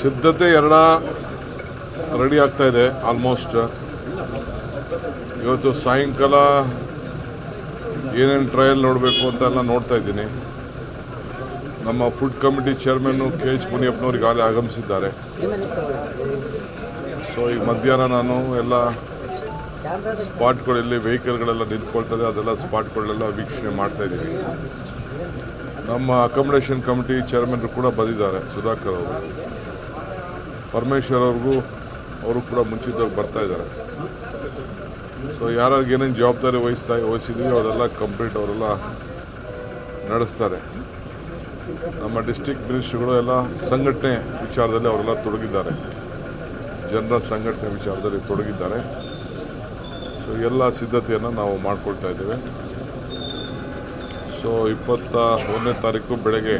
ಸಿದ್ಧತೆ ಎರಡ ರೆಡಿ ಆಗ್ತಾ ಇದೆ ಆಲ್ಮೋಸ್ಟ್ ಇವತ್ತು ಸಾಯಂಕಾಲ ಏನೇನು ಟ್ರಯಲ್ ನೋಡಬೇಕು ಅಂತೆಲ್ಲ ನೋಡ್ತಾ ಇದ್ದೀನಿ. ನಮ್ಮ ಫುಡ್ ಕಮಿಟಿ ಚೇರ್ಮನ್ನು ಕೆ ಎಚ್ ಮುನಿಯಪ್ಪನವ್ರಿಗೆ ಈಗಾಗಲೇ ಆಗಮಿಸಿದ್ದಾರೆ. ಸೊ ಈಗ ಮಧ್ಯಾಹ್ನ ನಾನು ಎಲ್ಲ ಸ್ಪಾಟ್ಗಳಲ್ಲಿ ವೆಹಿಕಲ್ಗಳೆಲ್ಲ ನಿಂತ್ಕೊಳ್ತದೆ, ಅದೆಲ್ಲ ಸ್ಪಾಟ್ಗಳೆಲ್ಲ ವೀಕ್ಷಣೆ ಮಾಡ್ತಾ ಇದ್ದೀನಿ. ನಮ್ಮ ಅಕಾಮಿಡೇಷನ್ ಕಮಿಟಿ ಚೇರ್ಮನ್ರು ಕೂಡ ಬಂದಿದ್ದಾರೆ, ಸುಧಾಕರ್ ಅವರು. ಪರಮೇಶ್ವರ್ ಅವ್ರಿಗೂ ಅವರು ಕೂಡ ಮುಂಚಿತವಾಗಿ ಬರ್ತಾ ಇದ್ದಾರೆ. ಸೊ ಯಾರ್ಯಾರಿಗೆ ಏನೇನು ಜವಾಬ್ದಾರಿ ವಹಿಸ್ತಾ ವಹಿಸಿದೀವಿ ಅವರೆಲ್ಲ ಕಂಪ್ಲೀಟ್ ಅವರೆಲ್ಲ ನಡೆಸ್ತಾರೆ. ನಮ್ಮ ಡಿಸ್ಟಿಕ್ ಮಿನಿಸ್ಟ್ರುಗಳು ಎಲ್ಲ ಸಂಘಟನೆ ವಿಚಾರದಲ್ಲಿ ಅವರೆಲ್ಲ ತೊಡಗಿದ್ದಾರೆ. ಜನರ ಸಂಘಟನೆ ವಿಚಾರದಲ್ಲಿ ತೊಡಗಿದ್ದಾರೆ. ಸೊ ಎಲ್ಲ ಸಿದ್ಧತೆಯನ್ನು ನಾವು ಮಾಡ್ಕೊಳ್ತಾ ಇದ್ದೇವೆ. ಸೊ ಇಪ್ಪತ್ತ ಒಂದನೇ ತಾರೀಕು ಬೆಳಗ್ಗೆ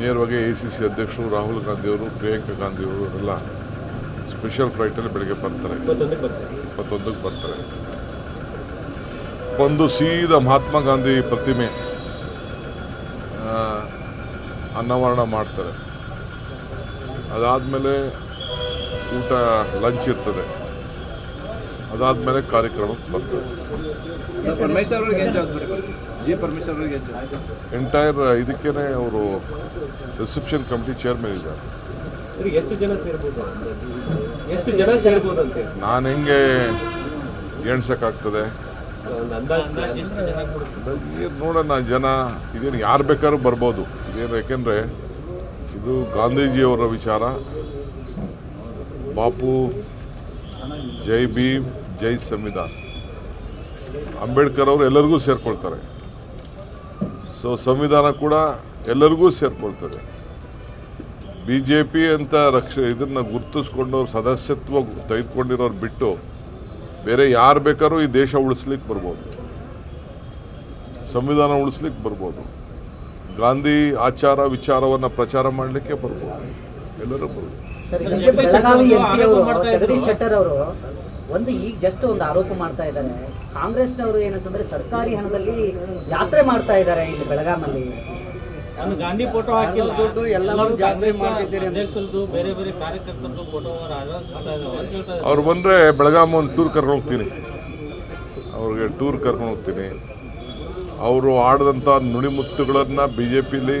ನೇರವಾಗಿ ಎ ಸಿ ಸಿ ಅಧ್ಯಕ್ಷರು ರಾಹುಲ್ ಗಾಂಧಿಯವರು ಪ್ರಿಯಾಂಕಾ ಗಾಂಧಿಯವರು ಎಲ್ಲ ಸ್ಪೆಷಲ್ ಫ್ಲೈಟಲ್ಲಿ ಬೆಳಗ್ಗೆ ಬರ್ತಾರೆ. ಇಪ್ಪತ್ತೊಂದಕ್ಕೆ ಬರ್ತಾರೆ. ಒಂದು ಸೀದಾ ಮಹಾತ್ಮ ಗಾಂಧಿ ಪ್ರತಿಮೆ ಅನ್ನವರಣ ಅನಾವರಣ ಮಾಡ್ತಾರೆ. ಅದಾದಮೇಲೆ ಊಟ ಲಂಚ್ ಇರ್ತದೆ. ಅದಾದಮೇಲೆ ಕಾರ್ಯಕ್ರಮಕ್ಕೆ ಬರ್ತಾರೆ ಸರ್ ಪರಮೇಶ್ವರ್ ಅವ್ರಿಗೆ ಏನು ಜವಾಬ್ದಾರಿ ಬರುತ್ತೆ ಜಿ ಪರಮೇಶ್ವರ್ ಅವ್ರಿಗೆ ಏನು ಎಂಟೈರ್ ಇದಕ್ಕೇನೆ ಅವರು ರಿಸೆಪ್ಷನ್ ಕಮಿಟಿ ಚೇರ್ಮನ್ ಇದ್ದಾರೆ. ಎಷ್ಟು ಜನ ಸೇರ್ಬೋದು ಎಷ್ಟು ಜನ ಸೇರ್ಬೋದು ಅಂತ ನಾನು ಹೆಂಗೆ ಎಣ್ಸಕ್ಕಾಗ್ತದೆ ಒಂದು ಅಂದಾಜು ಇದು ನೋಡೋಣ ಜನ ಇದೇನು ಯಾರು ಬೇಕಾದ್ರೂ ಬರ್ಬೋದು. ಇದೇನು ಯಾಕೆಂದ್ರೆ ಇದು ಗಾಂಧೀಜಿಯವರ ವಿಚಾರ ಬಾಪು ಜೈ ಭೀಮ್, ಜೈ ಸಂವಿಧಾನ. ಅಂಬೇಡ್ಕರ್ ಅವರು ಎಲ್ಲರಿಗೂ ಸೇರ್ಕೊಳ್ತಾರೆ. ಸೊ ಸಂವಿಧಾನ ಕೂಡ ಎಲ್ಲರಿಗೂ ಸೇರ್ಕೊಳ್ತದೆ. ಬಿ ಜೆ ಪಿ ಅಂತ ರಕ್ಷ, ಇದನ್ನು ಗುರುತಿಸ್ಕೊಂಡವ್ರು ಸದಸ್ಯತ್ವ ತೆಗೆದುಕೊಂಡಿರೋರು ಬಿಟ್ಟು ಬೇರೆ ಯಾರು ಬೇಕಾದ್ರೂ ಈ ದೇಶ ಉಳಿಸ್ಲಿಕ್ಕೆ ಬರ್ಬೋದು. ಸಂವಿಧಾನ ಉಳಿಸ್ಲಿಕ್ಕೆ ಬರ್ಬೋದು. ಗಾಂಧಿ ಆಚಾರ ವಿಚಾರವನ್ನು ಪ್ರಚಾರ ಮಾಡಲಿಕ್ಕೆ ಬರ್ಬೋದು. ಎಲ್ಲರೂ ಬೆಳಗಾವಿ ಎಂಪಿ ಅವರು ಜಗದೀಶ್ ಶೆಟ್ಟರ್ ಅವರು ಒಂದು ಈಗ ಜಸ್ಟ್ ಒಂದು ಆರೋಪ ಮಾಡ್ತಾ ಇದ್ದಾರೆ. ಕಾಂಗ್ರೆಸ್ನವರು ಏನಂತಂದ್ರೆ ಸರ್ಕಾರಿ ಹಣದಲ್ಲಿ ಜಾತ್ರೆ ಮಾಡ್ತಾ ಇದ್ದಾರೆ ಇಲ್ಲಿ ಬೆಳಗಾಮಲ್ಲಿ ನಾನು ಗಾಂಧಿ ಫೋಟೋ ಹಾಕಿಲ್ಲ. ದುಡ್ಡು ಎಲ್ಲವನ್ನೂ ಜಾತ್ರೆ ಮಾಡ್ತಿದ್ದೀರಿ. ಅಧ್ಯಕ್ಷರದ್ದು ಬೇರೆ ಬೇರೆ ಕಾರ್ಯಕರ್ತರದ್ದು ಫೋಟೋ. ಅವ್ರು ಬಂದರೆ ಬೆಳಗಾಂ ಒಂದು ಟೂರ್ ಕರ್ಕೊಂಡು ಹೋಗ್ತೀನಿ. ಅವ್ರಿಗೆ ಟೂರ್ ಕರ್ಕೊಂಡು ಹೋಗ್ತೀನಿ. ಅವರು ಆಡಿದಂಥ ನುಡಿಮುತ್ತುಗಳನ್ನು ಬಿ ಜೆ ಪಿಲಿ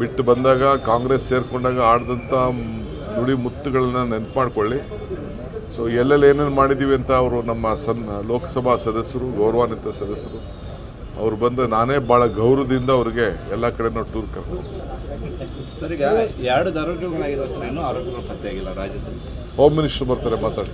ಬಿಟ್ಟು ಬಂದಾಗ ಕಾಂಗ್ರೆಸ್ ಸೇರಿಕೊಂಡಾಗ ಆಡಿದಂಥ ನುಡಿ ಮುತ್ತುಗಳನ್ನ ನೆನಪು ಮಾಡಿಕೊಳ್ಳಿ ಸೊ ಎಲ್ಲೆಲ್ಲಿ ಏನೇನು ಮಾಡಿದ್ದೀವಿ ಅಂತ ಅವರು ನಮ್ಮ ಸನ್ ಲೋಕಸಭಾ ಸದಸ್ಯರು ಗೌರವಾನ್ವಿತ ಸದಸ್ಯರು ಅವ್ರು ಬಂದು ನಾನೇ ಭಾಳ ಗೌರವದಿಂದ ಅವ್ರಿಗೆ ಎಲ್ಲ ಕಡೆನೂ ಟೂರ್ ಕರ್ಕೊಂಡು ಹೋಮ್ ಮಿನಿಸ್ಟರ್ ಬರ್ತಾರೆ ಮಾತಾಡಿ.